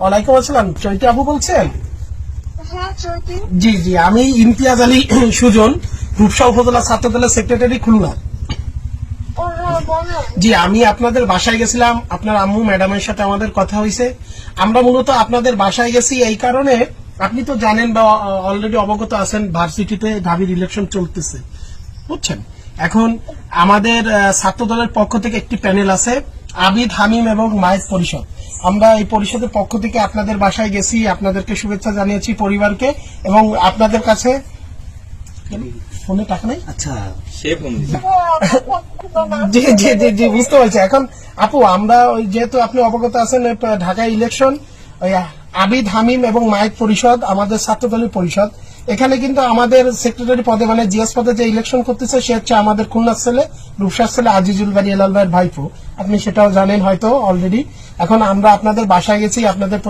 ওয়ালাইকুম আসসালাম চৈতি আবু বলছেন? হ্যাঁ জি জি আমি ইমতিয়াজ আলী সুজন রূপসা উপজেলা ছাত্র দলের সেক্রেটারি খুলনা। জি আমি আপনাদের বাসায় গেছিলাম আপনার আম্মু ম্যাডামের সাথে আমাদের কথা হয়েছে আমরা মূলত আপনাদের বাসায় গেছি এই কারণে আপনি তো জানেন বা অলরেডি অবগত আছেন ভার্সিটিতে ঢাবির ইলেকশন চলতেছে। বুঝছেন? এখন আমাদের আহ, ছাত্র দলের পক্ষ থেকে একটি প্যানেল আছে আবিদ হামিম এবং মায়ের পরিষদ। আমরা এই পরিষদের পক্ষ থেকে আপনাদের বাসায় গেছি আপনাদেরকে শুভেচ্ছা জানিয়েছি পরিবারকে এবং আপনাদের কাছে ফোনে টাকা নেই? আচ্ছা সে ফোন জি জি জি জি বুঝতে পারছি। এখন আপু আমরা ওই যেহেতু আপনি অবগত আছেন ঢাকায় ঢাকা ইলেকশন ওই আবিদ হামিম এবং মায়েক পরিষদ, আমাদের ছাত্রদলীয় পরিষদ। এখানে কিন্তু আমাদের সেক্রেটারি পদে মানে জিএস পদে যে ইলেকশন করতেছে, সে হচ্ছে আমাদের খুলনার ছেলে, রূপসার ছেলে আজিজুল বাড়ি এলাল ভাইয়ের ভাইপো। আপনি সেটাও জানেন হয়তো অলরেডি এখন আমরা আপনাদের বাসায় গেছি, আপনাদের